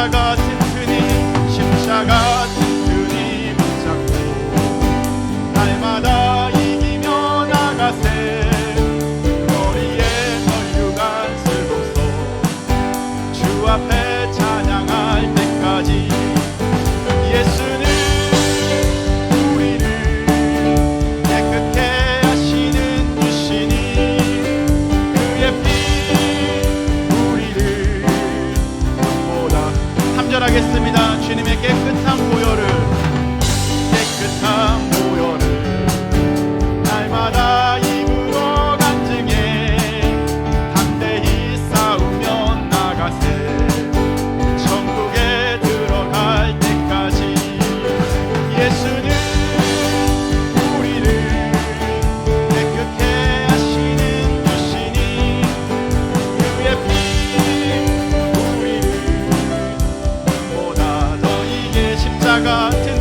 십자가 튼튼히 십자가 unto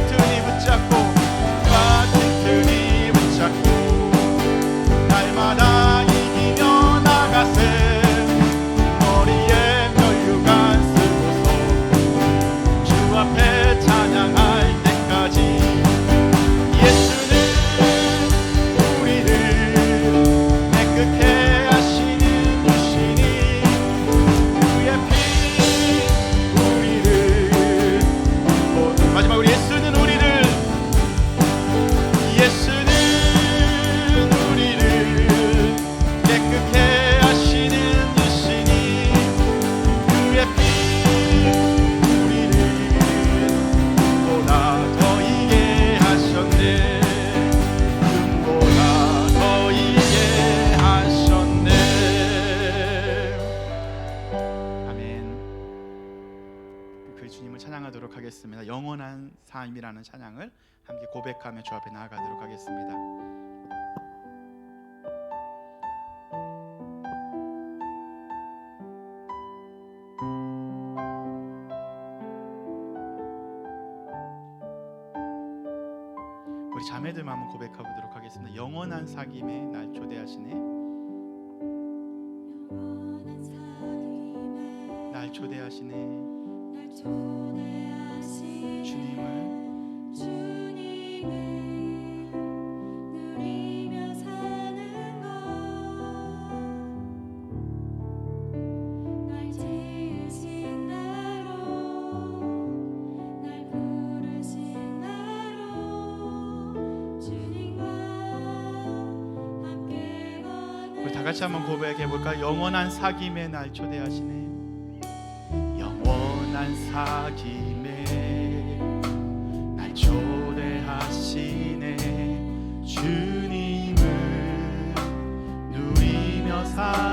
타임이라는 찬양을 함께 고백하며 주 앞에 나아가도록 하겠습니다. 우리 자매들만 한번 고백하도록 하겠습니다. 영원한 사귐에 날 초대하시네. 날 초대하시네. 다 같이 한번 고백해 볼까? 영원한 사귐의 날 초대하시네. 영원한 사귐. 자신의 주님을 누리며 살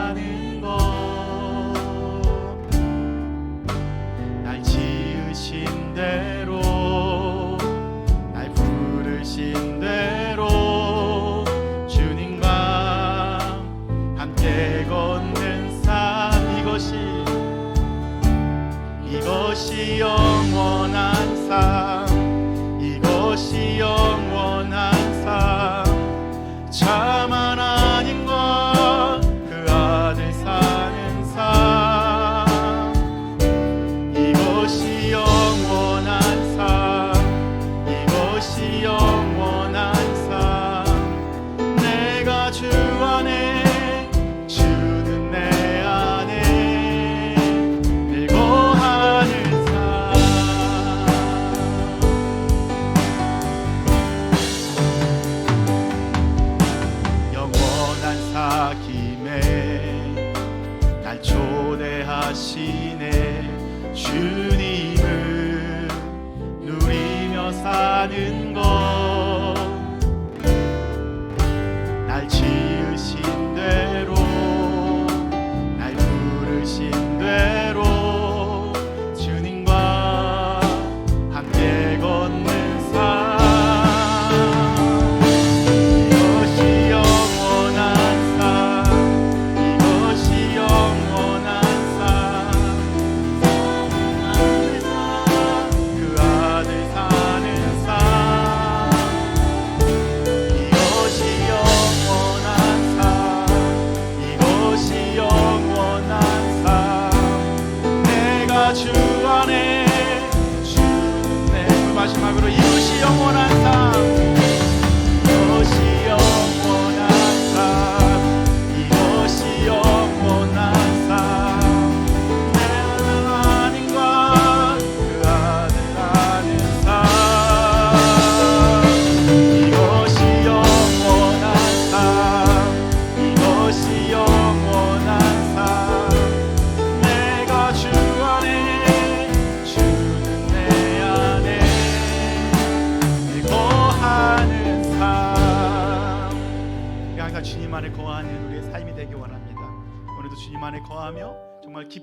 사는 것 마지막으로 이것이 영원한 삶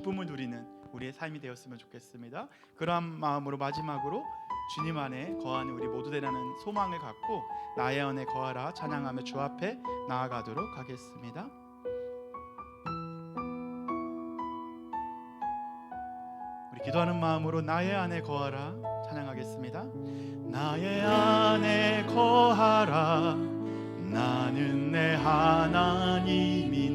기쁨을 누리는 우리의 삶이 되었으면 좋겠습니다. 그러한 마음으로 마지막으로 주님 안에 거하는 우리 모두 되라는 소망을 갖고 나의 안에 거하라 찬양하며 주 앞에 나아가도록 하겠습니다. 우리 기도하는 마음으로 나의 안에 거하라 찬양하겠습니다. 나의 안에 거하라. 나는 내 하나님이니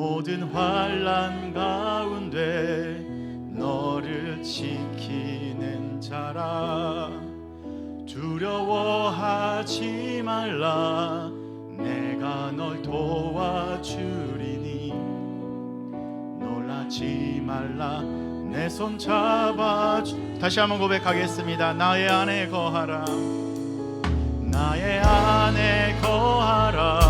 모든 환란 가운데 너를 지키는 자라. 두려워하지 말라. 내가 널 도와주리니. 놀라지 말라. 내 손 잡아주. 다시 한번 고백하겠습니다. 나의 안에 거하라. 나의 안에 거하라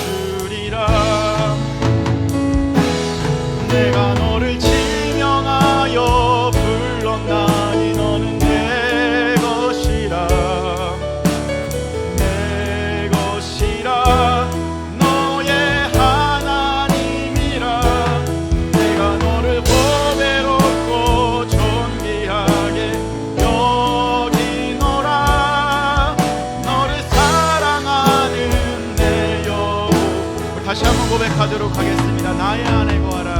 다시 한번 고백하도록 하겠습니다. 나의 안에 거하라